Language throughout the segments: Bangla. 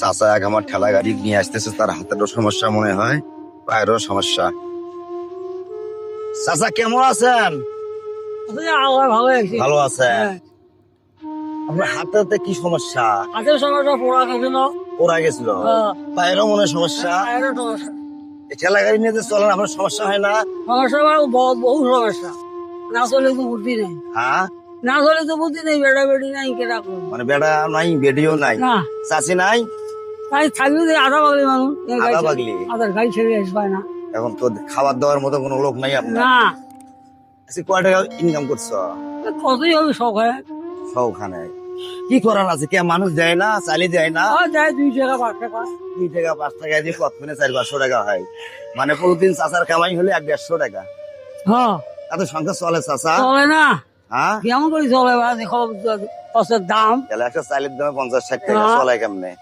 চাচা এক আমার ঠেলা গাড়ি নিয়ে আসতেছে তার হাতেরও সমস্যা মনে হয় পায়েরও সমস্যা। চাচা কেমন আছেন? ভালো আছে। আছেন? আপনার হাতেতে কি সমস্যা? হাতের সমস্যা পড়া গেছিল। গেছিল? পায়েরও মনে সমস্যা? এই ঠেলা গাড়ি নিয়ে যে চলেন আপনার সমস্যা হয় না? সমস্যা মানে বহু সমস্যা। না চলে তো বুদ্ধি নেই। হ্যাঁ? না চলে তো বুদ্ধি নেই বেড়া বেড়ি নাই কে রাখব মানে বেড়া নাই বেডিও নাই। না। চাচি নাই? তাই থাকবি যে আধা বাগলি মানুষ আধা বাগলি? আধার গাড়ি ছেড়ে আসবে না। এখন তো খাবার দাবার মতো কোনো লোক নাই আপনার? না। আচ্ছা, কয় টাকা ইনকাম করছ? কতই হবে শখ হয়? শখ সবখানে কি করার আছে? কে মানুষ দেয় না চালি দেয় না? যায় দুই টাকা পাঁচ টাকা। দুই টাকা পাঁচ টাকা দিয়ে কতক্ষণে চার পাঁচশো টাকা হয়। মানে প্রতিদিন চাচার কামাই হলে এক দেড়শো টাকা। হ্যাঁ। এত সংখ্যা চলে চাচা? চলে না? হ্যাঁ? কেমন করে চলে কষ্টের দাম। তাহলে একটা চালের দামে পঞ্চাশ ষাট টাকা হ্যাঁ। চলে কেমনে?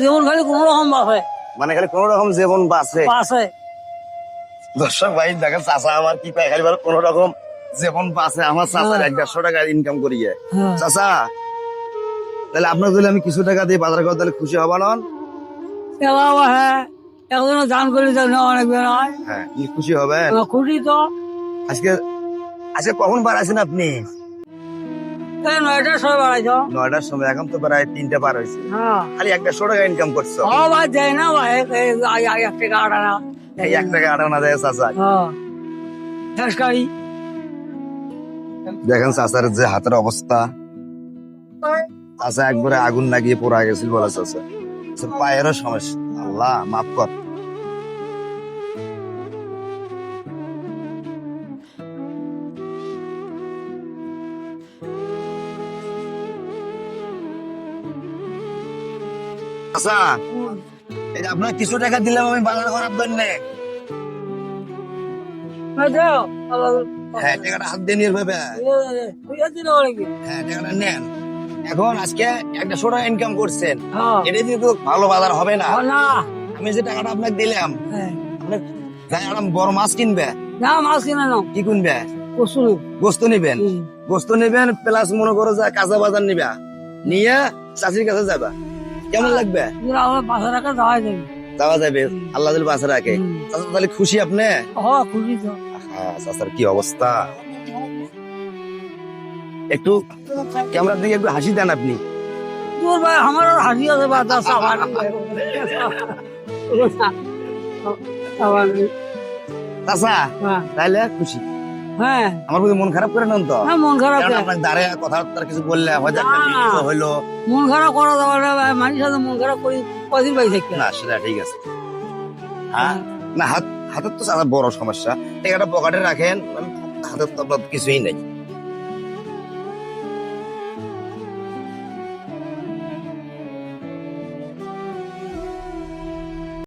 জীবন খালি কোনো রকম বাসে মানে খালি কোন রকম জীবন বাঁচে। বাসে দর্শক ভাই দেখেন চাচা আমার কি পায় খালি কোন রকম জীবন বাঁচে আমার চাচার এক দেড়শো টাকা ইনকাম করিয়ে। হ্যাঁ। চাচা তাহলে আপনার যদি আমি কিছু টাকা দিয়ে বাজার করতে তাহলে খুশি হবা না এবার হ্যাঁ দান করে তো অনেক হয়। হ্যাঁ খুশি হবেন? খুশি তো। আজকে আজকে কখন বাড়াইছেন আপনি? নয়টার সময় বাড়াইছ। নয়টার সময় এখন তো প্রায় তিনটা পার হয়েছে। হ্যাঁ। খালি এক দেড়শো টাকা ইনকাম করছ। ও ভাই না ভাই এক টাকা এক টাকা আটানা দেয় চাচা। শেষ গাড়ি দেখেন চাচার যে হাতের অবস্থা। চাচা একবারে আগুন লাগিয়ে পড়া গেছিল বলে চাচা। পায়েরও সমস্যা। আল্লাহ, মাফ কর। যে আপনার কিছু টাকা দিলাম আমি বাজার করার জন্য হ্যাঁ টাকাটা হাত দিয়ে নিয়ে ভাবে হ্যাঁ টাকাটা নেন। এখন আজকে একটা ছোট ইনকাম করছেন। এটা দিয়ে তো ভালো বাজার হবে না। না আমি যে টাকাটা আপনাকে দিলাম হ্যাঁ। বড় মাছ কিনবে? না মাছ কিনে নাও। কি কিনবে? গোস্ত নিবেন? গোস্ত নিবেন প্লাস মনে করো যে কাঁচা বাজার নিবা। নিয়ে চাষির কাছে যাবা। কেমন লাগবে? টাকা যাবে। যাওয়া যাবে আল্লাহ বাসা রাখে। তাহলে খুশি আপনি? হ্যাঁ খুশি তো। হ্যাঁ চাচার কি অবস্থা? একটু ক্যামেরার দিকে একটু হাসি দেন আপনি। তোর ভাই আমার হাসি আছে বা দশ চাচা হ্যাঁ। খুশি? হ্যাঁ। আমার প্রতি মন খারাপ করে নেন তো? হ্যাঁ, মন খারাপ করে। আপনার দাঁড়ে কথাবার্তা কিছু বললে হয়তো মন খারাপ করা যাবে না ভাই মানুষের সাথে মন খারাপ করি কদিন পাই থাকতে না সেটা ঠিক আছে। হ্যাঁ? না হাত হাতের তো চাচা বড় সমস্যা। টাকাটা পকেটে রাখেন হাতের তো কিছুই নেই।